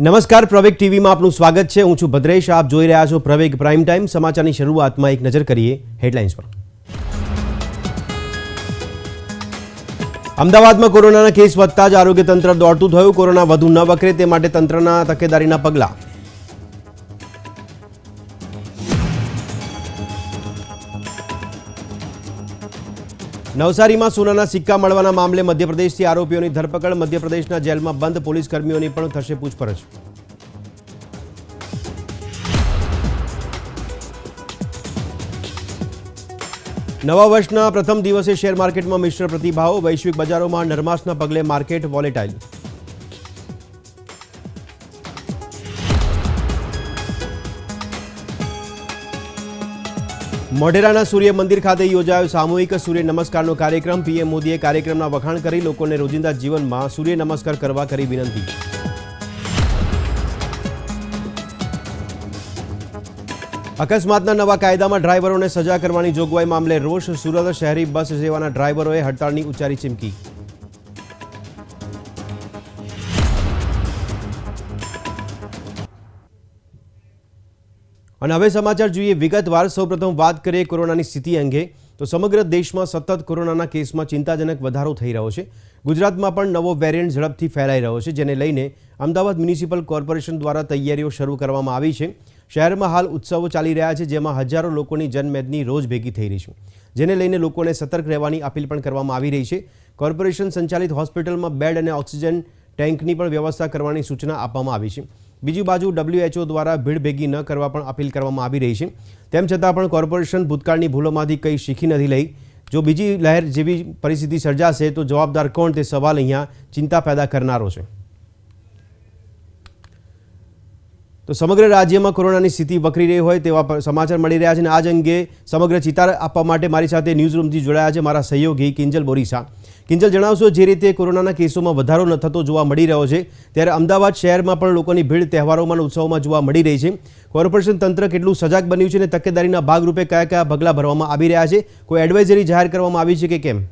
નમસ્કાર, પ્રવેગ ટીવીમાં આપનું સ્વાગત છે. હું છું ભદ્રેશ. આપ જોઈ રહ્યા છો પ્રવેગ પ્રાઇમ ટાઈમ. સમાચારની શરૂઆતમાં એક નજર કરીએ હેડલાઇન્સ પર. અમદાવાદમાં કોરોનાના કેસ વધતા જ આરોગ્ય તંત્ર દોડતું થયું. કોરોના વધુ ન વકરે તે માટે તંત્રના તકેદારીના પગલાં. નવસારીમાં સોનાના સિક્કા મળવાના મામલે મધ્યપ્રદેશથી આરોપીઓની ધરપકડ. મધ્યપ્રદેશના જેલમાં બંધ પોલીસ કર્મીઓની પણ થશે પૂછપરછ. નવા વર્ષના પ્રથમ દિવસે શેર માર્કેટમાં મિશ્ર પ્રતિભાવો. વૈશ્વિક બજારોમાં નરમાશના પગલે માર્કેટ વોલેટાઇલ. મોઢેરાના સૂર્ય મંદિર ખાતે યોજાયો સામૂહિક સૂર્ય નમસ્કારનો કાર્યક્રમ. પીએમ મોદીએ કાર્યક્રમના વખાણ કરી લોકોને રોજિંદા જીવનમાં સૂર્ય નમસ્કાર કરવા કરી વિનંતી. અકસ્માતના નવા કાયદામાં ડ્રાઈવરોને સજા કરવાની જોગવાઈ મામલે રોષ સુરત શહેરી બસ સેવાના ડ્રાઈવરોએ હડતાળની ઉચ્ચારી ચીમકી. અને હવે સમાચાર જોઈએ. વિગતવાર સૌપ્રથમ વાત કરીએ કોરોનાની સ્થિતિ અંગે. તો સમગ્ર દેશમાં સતત કોરોનાના કેસમાં ચિંતાજનક વધારો થઈ રહ્યો છે. ગુજરાતમાં પણ નવો વેરિયન્ટ ઝડપથી ફેલાઈ રહ્યો છે, જેને લઈને અમદાવાદ મ્યુનિસિપલ કોર્પોરેશન દ્વારા તૈયારીઓ શરૂ કરવામાં આવી છે. શહેરમાં હાલ ઉત્સવો ચાલી રહ્યા છે, જેમાં હજારો લોકોની જનમેદની રોજ ભેગી થઈ રહી છે. જેને લઈને લોકોને સતર્ક રહેવાની અપીલ પણ કરવામાં આવી રહી છે. કોર્પોરેશન સંચાલિત હોસ્પિટલમાં બેડ અને ઓક્સિજન ટેન્કની પણ વ્યવસ્થા કરવાની સૂચના આપવામાં આવી છે. બીજી બાજુ ડબ્લ્યુએચઓ દ્વારા ભીડ ભેગી ન કરવા પણ અપીલ કરવામાં આવી રહી છે. તેમ છતાં પણ કોર્પોરેશન ભૂતકાળની ભૂલોમાંથી કંઈ શીખી નથી લઈ. જો બીજી લહેર જેવી પરિસ્થિતિ સર્જાશે તો જવાબદાર કોણ તે સવાલ અહીંયા ચિંતા પેદા કરનારો છે. તો સમગ્ર રાજ્યમાં કોરોનાની સ્થિતિ વકરી રહી હોય તેવા સમાચાર મળી રહ્યા છે અને આજ અંગે સમગ્ર ચિતાર આપવા માટે મારી સાથે ન્યૂઝ રૂમથી જોડાયા છે મારા સહયોગી કિંજલ બોરીસા. કિંજલ જણાવશો, જે રીતે કોરોનાના કેસોમાં વધારો ન થતો જોવા મળી રહ્યો છે, ત્યારે અમદાવાદ શહેરમાં પણ લોકોની ભીડ તહેવારોમાં ઉત્સવોમાં જોવા મળી રહી છે. કોર્પોરેશન તંત્ર કેટલું સજાગ બન્યું છે અને તકેદારીના ભાગરૂપે કયા કયા પગલાં ભરવામાં આવી રહ્યા છે? કોઈ એડવાઇઝરી જાહેર કરવામાં આવી છે કે કેમ?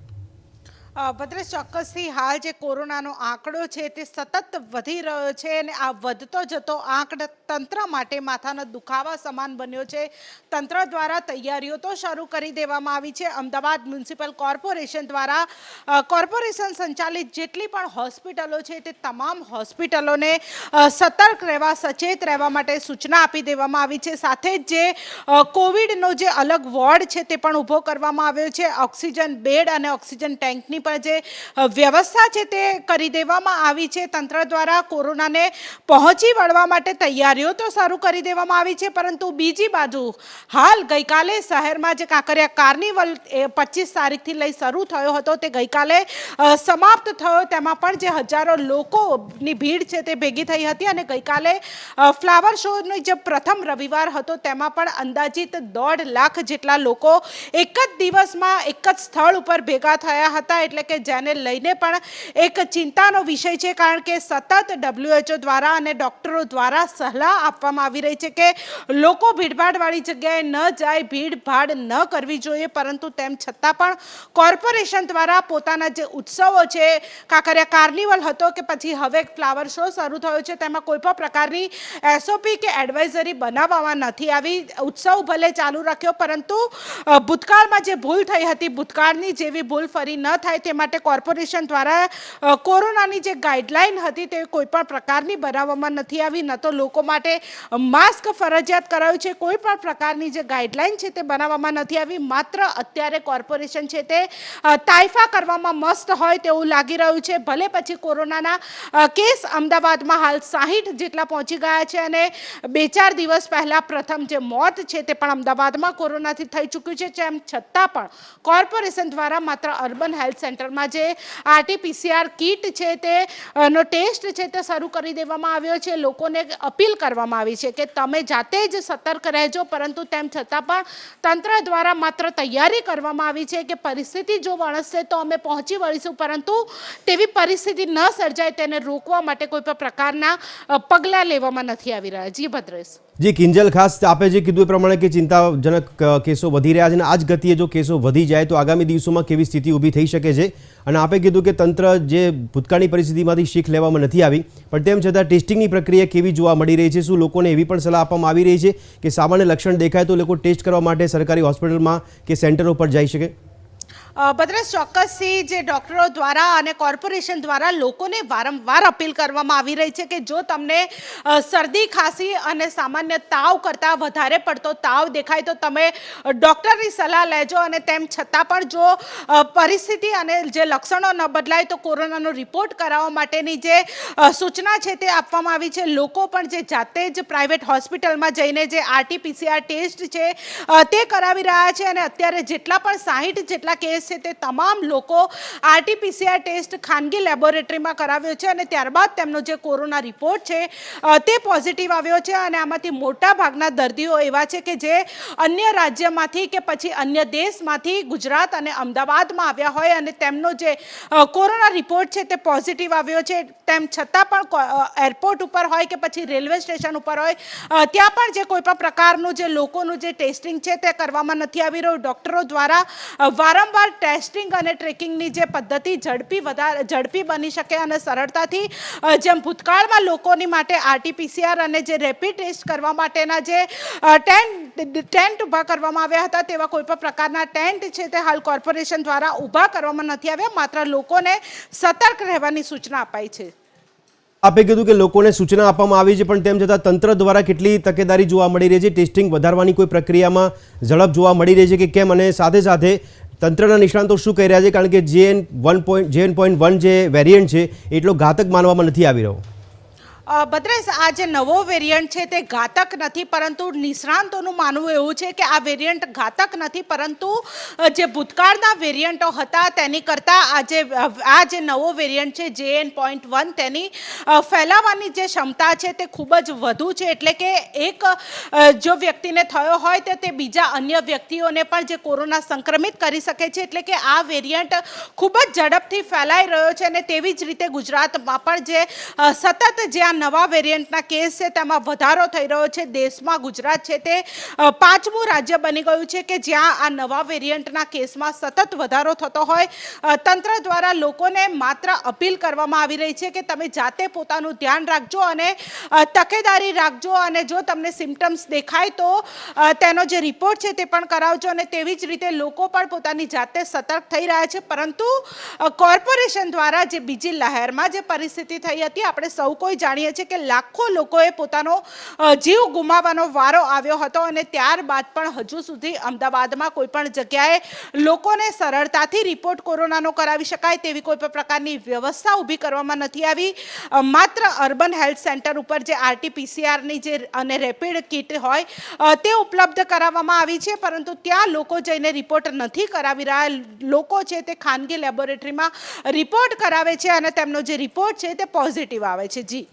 ભદ્રેશ, ચોક્કસથી હાલ જે કોરોનાનો આંકડો છે તે સતત વધી રહ્યો છે અને આ વધતો જતો આંકડો તંત્ર માટે માથાના દુખાવા સમાન બન્યો છે. તંત્ર દ્વારા તૈયારીઓ તો શરૂ કરી દેવામાં આવી છે. અમદાવાદ મ્યુનિસિપલ કોર્પોરેશન દ્વારા કોર્પોરેશન સંચાલિત જેટલી પણ હોસ્પિટલો છે તે તમામ હોસ્પિટલોને સતર્ક રહેવા, સચેત રહેવા માટે સૂચના આપી દેવામાં આવી છે. સાથે જ જે કોવિડનો જે અલગ વોર્ડ છે તે પણ ઊભો કરવામાં આવ્યો છે. ઓક્સિજન બેડ અને ઓક્સિજન ટેન્કની પણ જે વ્યવસ્થા છે તે કરી દેવામાં આવી છે. તંત્ર દ્વારા કોરોનાને પહોંચી વળવા માટે તૈયારીઓ તો શરૂ કરી દેવામાં આવી છે, પરંતુ બીજી બાજુ હાલ ગઈકાલે શહેરમાં જે કાંકરિયા કાર્નિવલ પચીસ તારીખથી લઈ શરૂ થયો હતો, તે ગઈકાલે સમાપ્ત થયો. તેમાં પણ જે હજારો લોકોની ભીડ છે તે ભેગી થઈ હતી અને ગઈકાલે ફ્લાવર શોનો જે પ્રથમ રવિવાર હતો, તેમાં પણ અંદાજિત દોઢ લાખ જેટલા લોકો એક જ દિવસમાં એક જ સ્થળ ઉપર ભેગા થયા હતા. એટલે કે જેને લઈને પણ એક ચિંતાનો વિષય છે, કારણ કે સતત ડબ્લ્યુએચઓ દ્વારા અને ડૉક્ટરો દ્વારા સલાહ આપવામાં આવી રહી છે કે લોકો ભીડભાડવાળી જગ્યાએ ન જાય, ભીડભાડ ન કરવી જોઈએ, પરંતુ તેમ છતાં પણ કોર્પોરેશન દ્વારા પોતાના જે ઉત્સવો છે, કાંકરિયા કાર્નિવલ હતો કે પછી હવે ફ્લાવર શો શરૂ થયો છે, તેમાં કોઈ પણ પ્રકારની એસઓપી કે એડવાઇઝરી બનાવવામાં નથી આવી. ઉત્સવ ભલે ચાલુ રાખ્યો, પરંતુ ભૂતકાળમાં જે ભૂલ થઈ હતી, ભૂતકાળની જેવી ભૂલ ફરી ન થાય તે માટે કોર્પોરેશન દ્વારા કોરોનાની જે ગાઈડલાઈન હતી તે કોઈપણ પ્રકારની બનાવવામાં નથી આવી, ન તો લોકો માટે માસ્ક ફરજિયાત કરાયું છે કોઈ પણ પ્રકારની જે ગાઈડલાઈન છે તે બનાવવામાં નથી આવી. માત્ર અત્યારે કોર્પોરેશન છે તે તાઇફા કરવામાં મસ્ત હોય તેવું લાગી રહ્યું છે. ભલે પછી કોરોનાના કેસ અમદાવાદમાં હાલ સાહીઠ જેટલા પહોંચી ગયા છે અને બે ચાર દિવસ પહેલાં પ્રથમ જે મોત છે તે પણ અમદાવાદમાં કોરોનાથી થઈ ચૂક્યું છે તેમ છતાં પણ કોર્પોરેશન દ્વારા માત્ર અર્બન હેલ્થ સેન્ટરમાં જે આરટીપીસીઆર કીટ છે તે નો ટેસ્ટ છે તે શરૂ કરી દેવામાં આવ્યો છે. લોકોને અપીલ કરવામાં આવી છે કે તમે જાતે જ સતર્ક રહેજો, પરંતુ તેમ છતાં પણ તંત્ર દ્વારા માત્ર તૈયારી કરવામાં આવી છે કે પરિસ્થિતિ જો વણસશે તો અમે પહોંચી વળીશું, પરંતુ તેવી પરિસ્થિતિ ન સર્જાય તેને રોકવા માટે કોઈ પણ પ્રકારના પગલાં લેવામાં નથી આવી રહ્યા. જી ભદ્રેશ. જે, કિંજલ ખાસ આપે જે કીધું એ પ્રમાણે કે ચિંતાજનક કેસો વધી રહ્યા છે અને આ જ ગતિએ જો કેસો વધી જાય તો આગામી દિવસોમાં કેવી સ્થિતિ ઊભી થઈ શકે છે. અને આપે કીધું કે તંત્ર જે ભૂતકાળની પરિસ્થિતિમાંથી શીખ લેવામાં નથી આવી, પણ તેમ છતાં ટેસ્ટિંગની પ્રક્રિયા કેવી જોવા મળી રહી છે, શું લોકોને એવી પણ સલાહ આપવામાં આવી રહી છે કે સામાન્ય લક્ષણ દેખાય તો લોકો ટેસ્ટ કરવા માટે સરકારી હોસ્પિટલમાં કે સેન્ટરો પર જઈ શકે? ભદ્રેશ, ચોક્કસથી જે ડૉક્ટરો દ્વારા અને કોર્પોરેશન દ્વારા લોકોને વારંવાર અપીલ કરવામાં આવી રહી છે કે જો તમને શરદી, ખાંસી અને સામાન્ય તાવ કરતાં વધારે પડતો તાવ દેખાય તો તમે ડૉક્ટરની સલાહ લેજો અને તેમ છતાં પણ જો પરિસ્થિતિ અને જે લક્ષણો ન બદલાય તો કોરોનાનો રિપોર્ટ કરાવવા માટેની જે સૂચના છે તે આપવામાં આવી છે. લોકો પણ જે જાતે જ પ્રાઇવેટ હોસ્પિટલમાં જઈને જે આરટીપીસીઆર ટેસ્ટ છે તે કરાવી રહ્યા છે અને અત્યારે જેટલા પણ સાહીઠ જેટલા કેસ છે તે તમામ લોકો આરટીપીસીઆર ટેસ્ટ ખાનગી લેબોરેટરીમાં કરાવ્યો છે અને ત્યારબાદ તેમનો જે કોરોના રિપોર્ટ છે તે પોઝિટિવ આવ્યો છે અને આમાંથી મોટા ભાગના દર્દીઓ એવા છે કે જે અન્ય રાજ્યમાંથી કે પછી અન્ય દેશમાંથી ગુજરાત અને અમદાવાદમાં આવ્યા હોય અને તેમનો જે કોરોના રિપોર્ટ છે તે પોઝિટિવ આવ્યો છે. તેમ છતાં પણ એરપોર્ટ ઉપર હોય કે પછી રેલવે સ્ટેશન ઉપર હોય ત્યાં પણ જે કોઈ પણ પ્રકારનું જે લોકોનું જે ટેસ્ટિંગ છે તે કરવામાં નથી આવી રહ્યું. ડૉક્ટરો દ્વારા અ, વારંવાર ટેસ્ટિંગ અને ટ્રેકિંગની જે પદ્ધતિ ઝડપી વધારે, ઝડપી બની શકે અને સરળતાથી જેમ ભૂતકાળમાં લોકોની માટે આરટીપીસીઆર અને જે રેપિડ ટેસ્ટ કરવા માટેના જે ટેન્ટ ટેન્ટ ઊભા કરવામાં આવ્યા હતા તેવા કોઈ પણ પ્રકારના ટેન્ટ છે તે હાલ કોર્પોરેશન દ્વારા ઊભા કરવામાં નથી આવ્યા. માત્ર લોકોને સતર્ક રહેવાની સૂચના અપાઈ છે. આપે કીધું કે લોકોને સૂચના આપવામાં આવી છે, પણ તેમ છતાં તંત્ર દ્વારા કેટલી તકેદારી જોવા મળી રહી છે? ટેસ્ટિંગ વધારવાની કોઈ પ્રક્રિયામાં ઝડપ જોવા મળી રહી છે કે કેમ? અને સાથે સાથે તંત્રના નિષ્ણાંતો શું કહી રહ્યા છે? કારણ કે JN one point JN point one જે વેરિયન્ટ છે એટલો ઘાતક માનવામાં નથી આવી રહ્યો. ભદ્રેશ, આ જે નવો વેરિયન્ટ છે તે ઘાતક નથી, પરંતુ નિષ્ણાંતોનું માનવું એવું છે કે આ વેરિયન્ટ ઘાતક નથી, પરંતુ જે ભૂતકાળના વેરિયન્ટો હતા તેની કરતાં આજે આ જે નવો વેરિયન્ટ છે જે એન પોઈન્ટ વન, તેની ફેલાવાની જે ક્ષમતા છે તે ખૂબ જ વધુ છે. એટલે કે એક જો વ્યક્તિને થયો હોય તો તે બીજા અન્ય વ્યક્તિઓને પણ જે કોરોના સંક્રમિત કરી શકે છે. એટલે કે આ વેરિયન્ટ ખૂબ જ ઝડપથી ફેલાઈ રહ્યો છે અને તેવી જ રીતે ગુજરાતમાં પણ જે સતત જે નવા વેરિયન્ટના કેસ છે, તેમાં વધારો થઈ રહ્યો છે. દેશમાં ગુજરાત છે તે પાંચમું રાજ્ય બની ગયું છે કે જ્યાં આ નવા વેરિયન્ટના કેસમાં સતત વધારો થતો હોય. તંત્ર દ્વારા લોકોને માત્ર અપીલ કરવામાં આવી રહી છે કે તમે જાતે પોતાનું ધ્યાન રાખજો અને તકેદારી રાખજો અને જો તમને સિમ્ટમ્સ દેખાય તો તેનો જે રિપોર્ટ છે તે પણ કરાવજો અને તેવી જ રીતે લોકો પણ પોતાની જાતે સતર્ક થઈ રહ્યા છે. પરંતુ કોર્પોરેશન દ્વારા જે બીજી લહેરમાં જે પરિસ્થિતિ થઈ હતી, આપણે સૌ કોઈ જાણીએ છીએ કે લાખો લોકોએ પોતાનો જીવ ગુમાવવાનો વારો આવ્યો હતો અને ત્યારબાદ પણ હજુ સુધી અમદાવાદમાં કોઈ પણ જગ્યાએ લોકોને સરળતાથી રિપોર્ટ કોરોનાનો કરાવી શકાય તેવી કોઈ પણ પ્રકારની વ્યવસ્થા ઊભી કરવામાં નથી આવી. માત્ર અર્બન હેલ્થ સેન્ટર ઉપર જે આરટીપીસીઆરની જે અને રેપિડ કિટ હોય તે ઉપલબ્ધ કરાવવામાં આવી છે, પરંતુ ત્યાં લોકો જઈને રિપોર્ટ નથી કરાવી રહ્યા. લોકો છે તે ખાનગી લેબોરેટરીમાં રિપોર્ટ કરાવે છે અને તેમનો જે રિપોર્ટ છે તે પોઝિટિવ આવે છે. જી.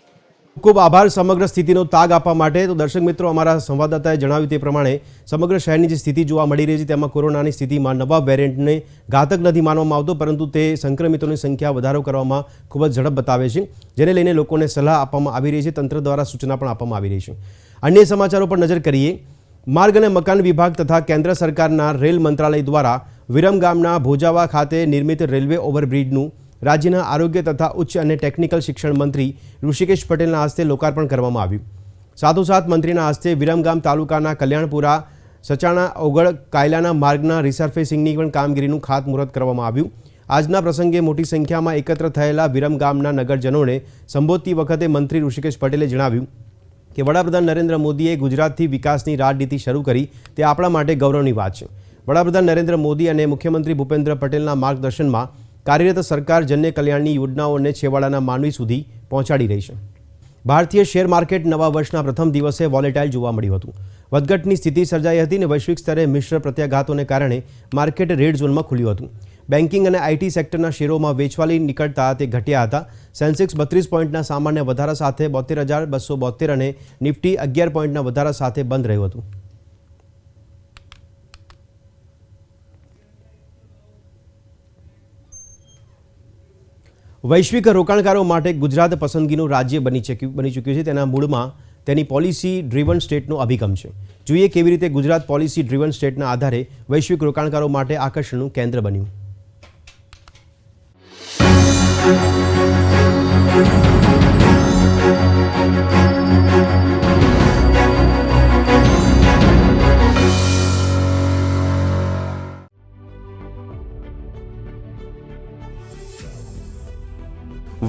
ખૂબ આભાર સમગ્ર સ્થિતિનો તાગ આપવા માટે. તો દર્શક મિત્રો, અમારા સંવાદદાતાએ જણાવ્યું તે પ્રમાણે સમગ્ર શહેરની જે સ્થિતિ જોવા મળી રહી છે, તેમાં કોરોનાની સ્થિતિમાં નવા વેરિયન્ટને ઘાતક નથી માનવામાં આવતો, પરંતુ તે સંક્રમિતોની સંખ્યા વધારો કરવામાં ખૂબ જ ઝડપ બતાવે છે. જેને લઈને લોકોને સલાહ આપવામાં આવી રહી છે, તંત્ર દ્વારા સૂચના પણ આપવામાં આવી રહી છે. અન્ય સમાચારો પર નજર કરીએ. માર્ગ અને મકાન વિભાગ તથા કેન્દ્ર સરકારના રેલ મંત્રાલય દ્વારા વિરમ ગામના ભોજાવા ખાતે નિર્મિત રેલવે ઓવરબ્રિજનું રાજ્યના આરોગ્ય તથા ઉચ્ચ અને ટેકનિકલ શિક્ષણ મંત્રી ઋષિકેશ પટેલના હસ્તે લોકાર્પણ કરવામાં આવ્યું. સાથોસાથ મંત્રીના હસ્તે વિરમગામ તાલુકાના કલ્યાણપુરા, સચાણા, ઓગળ, કાયલાના માર્ગના રિસર્ફેસિંગની પણ કામગીરીનું ખાતમુહૂર્ત કરવામાં આવ્યું. આજના પ્રસંગે મોટી સંખ્યામાં એકત્ર થયેલા વિરમગામના નગરજનોને સંબોધતી વખતે મંત્રી ઋષિકેશ પટેલે જણાવ્યું કે વડાપ્રધાન નરેન્દ્ર મોદીએ ગુજરાતથી વિકાસની રાજનીતિ શરૂ કરી. તે આપણા માટે ગૌરવની વાત છે. વડાપ્રધાન નરેન્દ્ર મોદી અને મુખ્યમંત્રી ભૂપેન્દ્ર પટેલના માર્ગદર્શનમાં કાર્યરત સરકાર જન્ય કલ્યાણની યોજનાઓને છેવાડાના માનવી સુધી પહોંચાડી રહી છે. ભારતીય શેર માર્કેટ નવા વર્ષના પ્રથમ દિવસે વોલેટાઇલ જોવા મળ્યું હતું. વધઘટની સ્થિતિ સર્જાઈ હતી અને વૈશ્વિક સ્તરે મિશ્ર પ્રત્યાઘાતોને કારણે માર્કેટ રેડ ઝોનમાં ખુલ્યું હતું. બેન્કિંગ અને આઈટી સેક્ટરના શેરોમાં વેચવાલી નીકળતા તે ઘટ્યા હતા. સેન્સેક્સ બત્રીસ પોઈન્ટના સામાન્ય વધારા સાથે બોતેર હજાર બસો બોતેર અને નિફ્ટી અગિયાર પોઈન્ટના વધારા સાથે બંધ રહ્યું હતું. વૈશ્વિક રોકાણકારો માટે ગુજરાત પસંદગીનું રાજ્ય બની ચૂક્યું બની ચૂક્યું છે. તેના મૂળમાં તેની પોલિસી ડ્રીવન સ્ટેટનો અભિગમ છે. જોઈએ કેવી રીતે ગુજરાત પોલિસી ડ્રીવન સ્ટેટના આધારે વૈશ્વિક રોકાણકારો માટે આકર્ષણનું કેન્દ્ર બન્યું.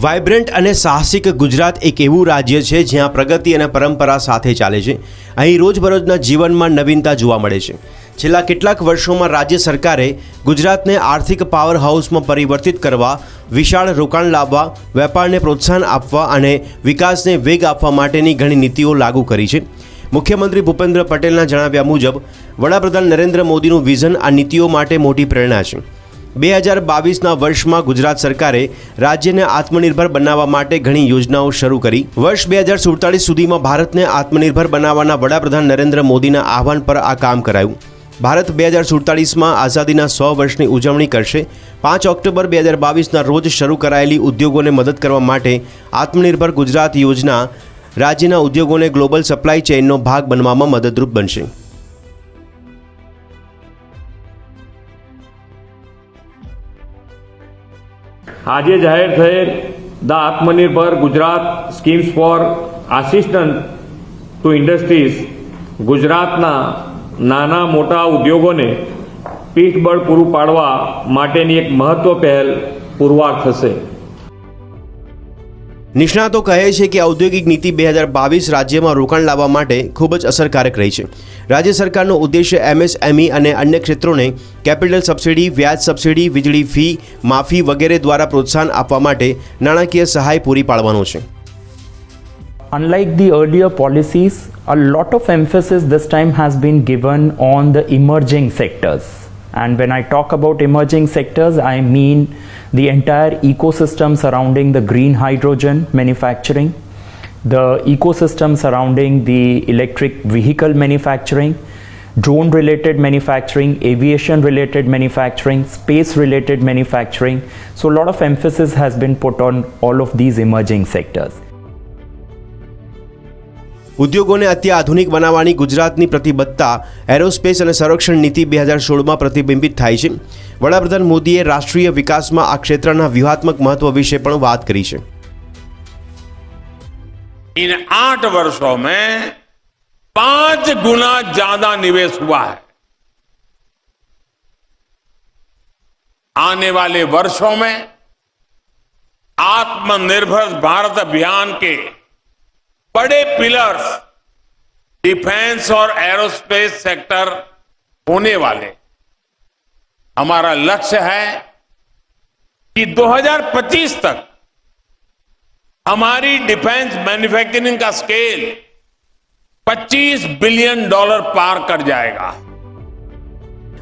વાઇબ્રન્ટ અને સાહસિક ગુજરાત એક એવું રાજ્ય છે જ્યાં પ્રગતિ અને પરંપરા સાથે ચાલે છે. અહીં રોજબરોજના જીવનમાં નવીનતા જોવા મળે છે. છેલ્લા કેટલાક વર્ષોમાં રાજ્ય સરકારે ગુજરાતને આર્થિક પાવર હાઉસમાં પરિવર્તિત કરવા, વિશાળ રોકાણ લાવવા, વેપારને પ્રોત્સાહન આપવા અને વિકાસને વેગ આપવા માટેની ઘણી નીતિઓ લાગુ કરી છે. મુખ્યમંત્રી ભૂપેન્દ્ર પટેલના જણાવ્યા મુજબ, વડાપ્રધાન નરેન્દ્ર મોદીનું વિઝન આ નીતિઓ માટે મોટી પ્રેરણા છે. બે હજાર બાવીસના વર્ષમાં ગુજરાત સરકારે રાજ્યને આત્મનિર્ભર બનાવવા માટે ઘણી યોજનાઓ શરૂ કરી. વર્ષ બે હજાર સુડતાલીસ સુધીમાં ભારતને આત્મનિર્ભર બનાવવાના વડાપ્રધાન નરેન્દ્ર મોદીના આહવાન પર આ કામ કરાયું. ભારત બે હજાર સુડતાલીસમાં આઝાદીના સો વર્ષની ઉજવણી કરશે. પાંચ ઓક્ટોબર બે હજાર બાવીસના રોજ શરૂ કરાયેલી ઉદ્યોગોને મદદ કરવા માટે આત્મનિર્ભર ગુજરાત યોજના રાજ્યના ઉદ્યોગોને ગ્લોબલ સપ્લાય ચેઇનનો ભાગ બનવામાં મદદરૂપ બનશે. આજે જાહેર થયેલ the Atmanirbhar Gujarat schemes for assistant to industries ગુજરાતના નાના મોટા ઉદ્યોગોને પીઠબળ પૂરું પાડવા માટેની એક મહત્વ પહેલ પુરવાર થશે. નિષ્ણાતો કહે છે કે ઔદ્યોગિક નીતિ બે હજાર બાવીસ રાજ્યમાં રોકાણ લાવવા માટે ખૂબ જ અસરકારક રહી છે રાજ્ય સરકારનો ઉદ્દેશ્ય એમએસએમઈ અને અન્ય ક્ષેત્રોને કેપિટલ સબસિડી વ્યાજ સબસિડી વીજળી ફી માફી વગેરે દ્વારા પ્રોત્સાહન આપવા માટે નાણાકીય સહાય પૂરી પાડવાનો છે Unlike the earlier policies, a lot of emphasis this time has been given on the emerging sectors. And when I talk about emerging sectors, I mean the entire ecosystem surrounding the green hydrogen manufacturing, the ecosystem surrounding the electric vehicle manufacturing, drone related manufacturing, aviation related manufacturing, space related manufacturing. So, a lot of emphasis has been put on all of these emerging sectors. ઉદ્યોગોને અત્યાધુનિક બનાવવાની ગુજરાતની પ્રતિબદ્ધતા aerospace અને સંરક્ષણ નીતિ બે હજાર સોળમાં પ્રતિબિંબિત થાય છે વડાપ્રધાન મોદીએ રાષ્ટ્રીય વિકાસમાં આ ક્ષેત્રના વ્યૂહાત્મક મહત્વ વિશે પણ વાત કરી છે इन आठ वर्षों में पांच गुना ज्यादा निवेश हुआ है आने वाले वर्षों में आत्मनिर्भर भारत अभियान के बड़े पिलर्स, डिफेंस और एरोस्पेस सेक्टर होने वाले। हमारा लक्ष्य है कि 2025 तक हमारी डिफेंस मैन्युफैक्चरिंग का स्केल 25 बिलियन डॉलर पार कर जाएगा।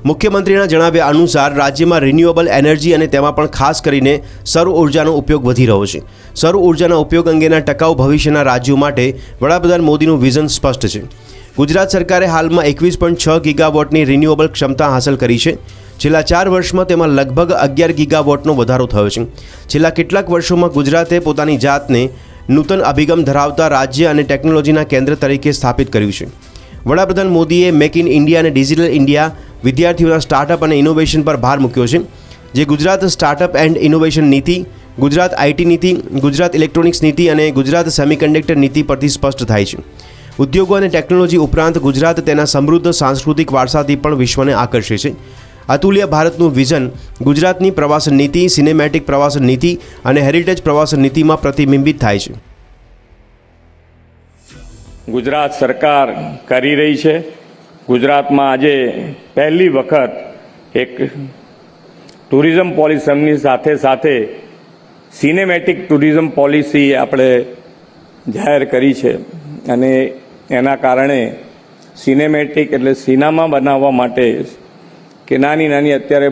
મુખ્યમંત્રીના જણાવ્યા અનુસાર રાજ્યમાં રિન્યુએબલ એનર્જી અને તેમાં પણ ખાસ કરીને સૌર ઉર્જાનો ઉપયોગ વધી રહ્યો છે. સૌર ઉર્જાના ઉપયોગ અંગેના ટકાઉ ભવિષ્યના રાજ્યો માટે વડાપ્રધાન મોદીનું વિઝન સ્પષ્ટ છે. ગુજરાત સરકારે હાલમાં એકવીસ પોઈન્ટ છ ગીગાવોટની રિન્યુએબલ ક્ષમતા હાંસલ કરી છે. છેલ્લા ચાર વર્ષમાં તેમાં લગભગ અગિયાર ગીગાવોટનો વધારો થયો છે. છેલ્લા કેટલાક વર્ષોમાં ગુજરાતે પોતાની જાતને નૂતન અભિગમ ધરાવતા રાજ્ય અને ટેકનોલોજીના કેન્દ્ર તરીકે સ્થાપિત કર્યું છે. વડાપ્રધાન મોદીએ મેક ઇન ઇન્ડિયા અને ડિજિટલ ઇન્ડિયા વિદ્યાર્થીઓના સ્ટાર્ટઅપ અને ઇનોવેશન પર ભાર મૂક્યો છે. જે ગુજરાત સ્ટાર્ટઅપ એન્ડ ઇનોવેશન નીતિ, ગુજરાત આઈટી નીતિ, ગુજરાત ઇલેક્ટ્રોનિક્સ નીતિ અને ગુજરાત સેમિકન્ડક્ટર નીતિ પરથી સ્પષ્ટ થાય છે. ઉદ્યોગો અને ટેકનોલોજી ઉપરાંત ગુજરાત તેના સમૃદ્ધ સાંસ્કૃતિક વારસાથી પણ વિશ્વને આકર્ષે છે. અતુલ્ય ભારતનું વિઝન ગુજરાતની પ્રવાસન નીતિ સિનેમેટિક પ્રવાસન નીતિ અને હેરિટેજ પ્રવાસન નીતિમાં પ્રતિબિંબિત થાય છે. ગુજરાત સરકાર કરી રહી છે. ગુજરાતમાં આજે પહેલી વખત એક ટુરિઝમ પોલિસીની સાથે સાથે સિનેમેટિક ટુરિઝમ પોલિસી આપણે જાહેર કરી છે. અને એના કારણે સિનેમેટિક એટલે સિનેમા બનાવવા માટે કે નાની નાની અત્યારે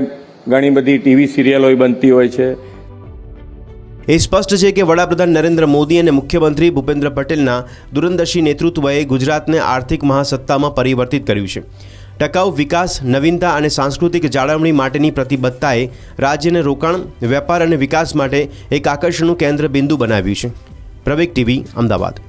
ઘણી બધી ટીવી સિરિયલો બનતી હોય છે. એ સ્પષ્ટ છે કે વડાપ્રધાન નરેન્દ્ર મોદી અને મુખ્યમંત્રી ભૂપેન્દ્ર પટેલના દૂરંદર્શી નેતૃત્વએ ગુજરાતને આર્થિક મહાસત્તામાં પરિવર્તિત કર્યું છે. ટકાઉ વિકાસ, નવીનતા અને સાંસ્કૃતિક જાળવણી માટેની પ્રતિબદ્ધતાએ રાજ્યને રોકાણ, વેપાર અને વિકાસ માટે એક આકર્ષણનું કેન્દ્ર બિંદુ બનાવ્યું છે. પ્રવેક ટીવી, અમદાવાદ.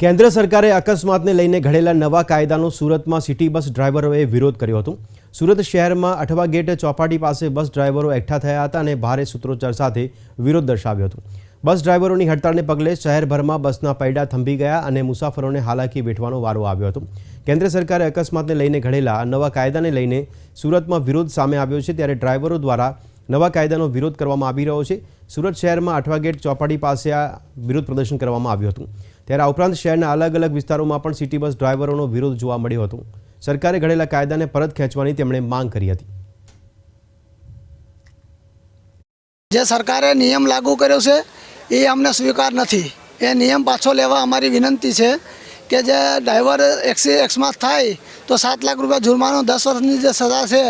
કેન્દ્ર સરકારે અકસ્માતને લઈને ઘડેલા નવા કાયદાનો સુરતમાં સિટી બસ ડ્રાઈવરોએ વિરોધ કર્યો હતો. સુરત શહેરમાં અઠવા ગેટ ચોપાટી પાસે બસ ડ્રાઈવરો એકઠા થયા હતા અને ભારે સૂત્રોચ્ચાર સાથે વિરોધ દર્શાવ્યો હતો. બસ ડ્રાઈવરોની હડતાળને પગલે શહેરભરમાં બસના પૈડા થંભી ગયા અને મુસાફરોને હાલાકી વેઠવાનો વારો આવ્યો હતો. કેન્દ્ર સરકારે અકસ્માતને લઈને ઘડેલા નવા કાયદાને લઈને સુરતમાં વિરોધ સામે આવ્યો છે ત્યારે ડ્રાઈવરો દ્વારા નવા કાયદાનો વિરોધ કરવામાં આવી રહ્યો છે. સુરત શહેરમાં અઠવા ગેટ ચોપાટી પાસે આ વિરોધ પ્રદર્શન કરવામાં આવ્યું હતું. ત્યારે આ ઉપરાંત શહેરના અલગ અલગ વિસ્તારોમાં પણ સિટી બસ ડ્રાઈવરોનો વિરોધ જોવા મળ્યો હતો. સરકારે ઘડેલા કાયદાને પરત ખેંચવાની તેમણે માંગ કરી હતી. જે સરકારે નિયમ લાગુ કર્યો છે, એ અમને સ્વીકાર નથી. એ નિયમ પાછો લેવા અમારી વિનંતી છે કે જે ડ્રાઈવર એક્સી એક્સમાં થાય તો સાત લાખ રૂપિયા જુર્માનો દસ વર્ષની જે સજા છે,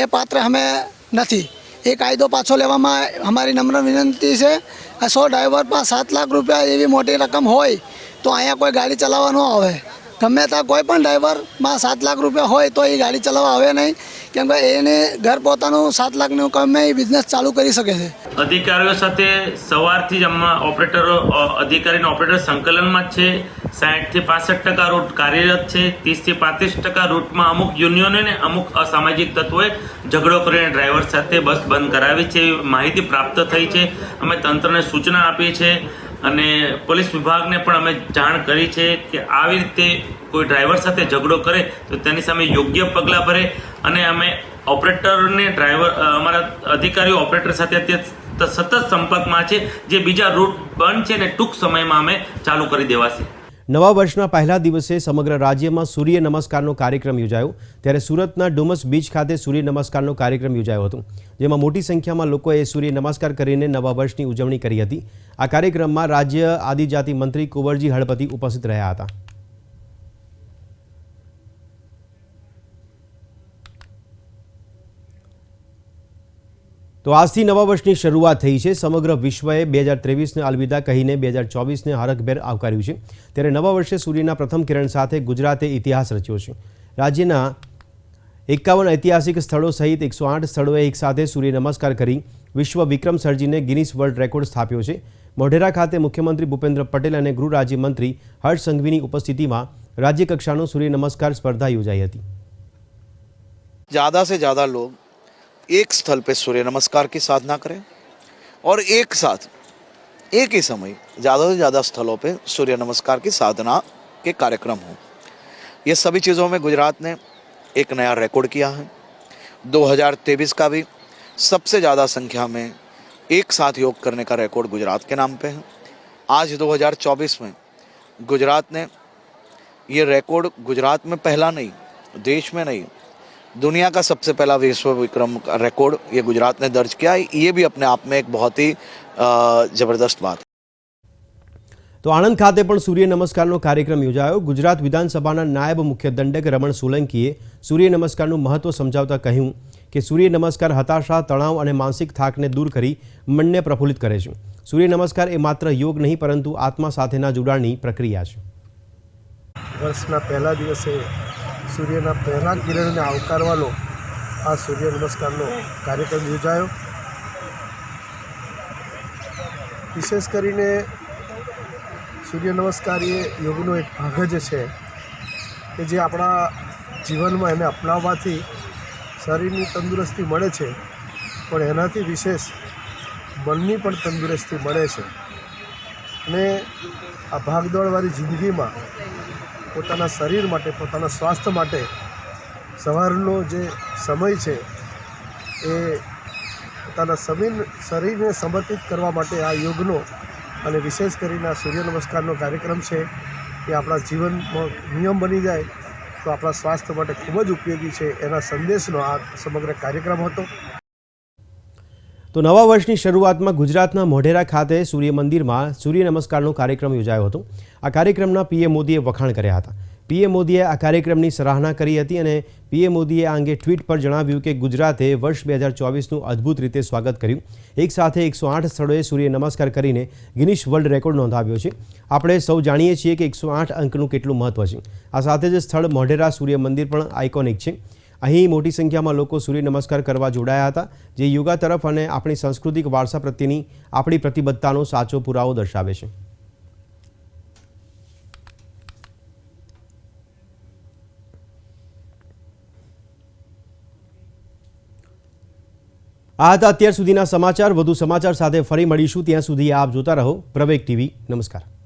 એ પાત્ર અમે નથી. એ કાયદો પાછો લેવામાં અમારી નમ્ર વિનંતી છે આ સો ડ્રાઈવર પાસે સાત લાખ રૂપિયા એવી મોટી રકમ હોય તો અહીંયા કોઈ ગાડી ચલાવવા ન આવે. ગમે ત્યાં કોઈ પણ ડ્રાઈવરમાં સાત લાખ રૂપિયા હોય તો એ ગાડી ચલાવવા આવે નહીં. કેમ કે એને ઘર પોતાનું સાત લાખનું ગમે એ બિઝનેસ ચાલુ કરી શકે છે. અધિકારીઓ સાથે સવારથી જ ઓપરેટરો અધિકારીના ઓપરેટર સંકલનમાં જ છે. સાહીઠથી પાસઠ ટકા રૂટ કાર્યરત છે ત્રીસથી પાંત્રીસ ટકા રૂટમાં અમુક યુનિયનો ને અમુક અસામાજિક તત્વોએ ઝઘડો કરીને ડ્રાઈવર સાથે બસ બંધ કરાવી છે માહિતી પ્રાપ્ત થઈ છે. અમે તંત્રને સૂચના આપી છે અને પોલીસ વિભાગને પણ અમે જાણ કરી છે કે આવી રીતે કોઈ ડ્રાઈવર સાથે ઝઘડો કરે તો તેની સામે યોગ્ય પગલાં ભરે અને અમે ઓપરેટરને ડ્રાઈવર અમારા અધિકારીઓ ઓપરેટર સાથે તે સતત સંપર્કમાં છે. જે બીજા રૂટ બંધ છે ને ટૂંક સમયમાં અમે ચાલુ કરી દેવાશે. નવા વર્ષના પહેલા દિવસે સમગ્ર રાજ્યમાં સૂર્ય નમસ્કારનો કાર્યક્રમ યોજાયો. ત્યારે સુરતના ડુમસ બીચ ખાતે સૂર્ય નમસ્કારનો કાર્યક્રમ યોજાયો હતો. જેમાં મોટી સંખ્યામાં લોકોએ સૂર્ય નમસ્કાર કરીને નવા વર્ષની ઉજવણી કરી હતી. આ કાર્યક્રમમાં રાજ્ય આદિજાતિ મંત્રી કુંવરજી હળપતિ ઉપસ્થિત રહ્યા હતા. તો આજથી નવા વર્ષની શરૂઆત થઈ છે સમગ્ર વિશ્વએ બે હજાર ત્રેવીસને અલવિદા કહીને બે હજાર ચોવીસને હરખભેર આવકાર્યું છે ત્યારે નવા વર્ષે સૂર્યના પ્રથમ કિરણ સાથે ગુજરાતે ઇતિહાસ રચ્યો છે રાજ્યના એકાવન ઐતિહાસિક સ્થળો સહિત એકસો આઠ સ્થળોએ એકસાથે સૂર્ય નમસ્કાર કરી વિશ્વ વિક્રમ સર્જીને ગિનિસ વર્લ્ડ રેકોર્ડ સ્થાપ્યો છે મોઢેરા ખાતે મુખ્યમંત્રી ભૂપેન્દ્ર પટેલ અને ગૃહ રાજ્યમંત્રી હર્ષ સંઘવીની ઉપસ્થિતિમાં રાજ્યકક્ષાનો સૂર્ય નમસ્કાર સ્પર્ધા યોજાઈ હતી ज़्यादा से ज़्यादा लोग एक स्थल पे सूर्य नमस्कार की साधना करें और एक साथ, एक ही समय ज़्यादा से ज़्यादा स्थलों पे सूर्य नमस्कार की साधना के कार्यक्रम हों। ये सभी चीज़ों में गुजरात ने एक नया रिकॉर्ड किया है। 2023 का भी सबसे ज़्यादा संख्या में एक साथ योग करने का रिकॉर्ड गुजरात के नाम पे है। आज 2024 में गुजरात ने ये रिकॉर्ड गुजरात में पहला नहीं, देश में नहीं दुनिया का सबसे पहला विश्व विक्रम का रिकॉर्ड ये गुजरात ने दर्ज किया है ये भी अपने आप में एक बहुत ही अ, ज़बरदस्त बात है તો આણંદ ખાતે પણ સૂર્ય નમસ્કારનો કાર્યક્રમ યોજાયો ગુજરાત વિધાનસભાના નાયબ મુખ્ય દંડક રમણ સોલંકીએ સૂર્ય નમસ્કારનું મહત્વ સમજાવતા કહ્યું કે સૂર્ય નમસ્કાર હતાશા તણાવ અને માનસિક થાકને દૂર કરી મનને પ્રફુલ્લિત કરે છે સૂર્ય નમસ્કાર એ માત્ર યોગ નહીં પરંતુ આત્મા સાથેના જોડાણની પ્રક્રિયા છે વર્ષના પહેલા દિવસે સૂર્યના પહેલા કિરણને આવકારવાનો આ સૂર્ય નમસ્કારનો કાર્યક્રમ યોજાયો. વિશેષ કરીને સૂર્ય નમસ્કાર એ યોગનો એક ભાગ જ છે કે જે આપણા જીવનમાં એને અપનાવવાથી શરીરની તંદુરસ્તી મળે છે. પણ એનાથી વિશેષ મનની પણ તંદુરસ્તી મળે છે. અને આ ભાગદોડવાળી જિંદગીમાં પોતાના શરીર માટે, પોતાના સ્વાસ્થ્ય માટે સવારનો જે સમય છે, એ પોતાના સમીન શરીરને સમર્પિત કરવા માટે આ યોગનો અને વિશેષ કરીને આ સૂર્ય નમસ્કારનો કાર્યક્રમ છે, એ આપણા જીવનમાં નિયમ બની જાય તો આપણા સ્વાસ્થ્ય માટે ખૂબ જ ઉપયોગી છે. એના સંદેશનો આ સમગ્ર કાર્યક્રમ હતો. તો નવા વર્ષની શરૂઆતમાં ગુજરાતના મોઢેરા ખાતે સૂર્ય મંદિરમાં સૂર્ય નમસ્કારનો કાર્યક્રમ યોજાયો હતો. આ કાર્યક્રમના પીએમ મોદીએ વખાણ કર્યા હતા. પીએમ મોદીએ આ કાર્યક્રમની સરાહના કરી હતી અને પીએમ મોદીએ આ અંગે ટ્વીટ પર જણાવ્યું કે ગુજરાતે વર્ષ બે હજાર ચોવીસનું અદ્ભુત રીતે સ્વાગત કર્યું. એક સાથે એકસો આઠ સ્થળોએ સૂર્ય નમસ્કાર કરીને ગિનિશ વર્લ્ડ રેકોર્ડ નોંધાવ્યો છે. આપણે સૌ જાણીએ છીએ કે એકસો આઠ અંકનું કેટલું મહત્વ છે. આ સાથે જ સ્થળ મોઢેરા સૂર્ય મંદિર પણ આઇકોનિક છે. અહીં મોટી સંખ્યામાં લોકો સૂર્ય નમસ્કાર કરવા જોડાયા હતા, જે યોગા તરફ અને આપણી સાંસ્કૃતિક વારસા પ્રત્યેની આપણી પ્રતિબદ્ધતાનો સાચો પુરાવો દર્શાવે છે. આ હતા અત્યાર સુધીના સમાચાર. વધુ સમાચાર સાથે ફરી મળીશું. ત્યાં સુધી આપ જોતા રહો પ્રવેક ટીવી. નમસ્કાર.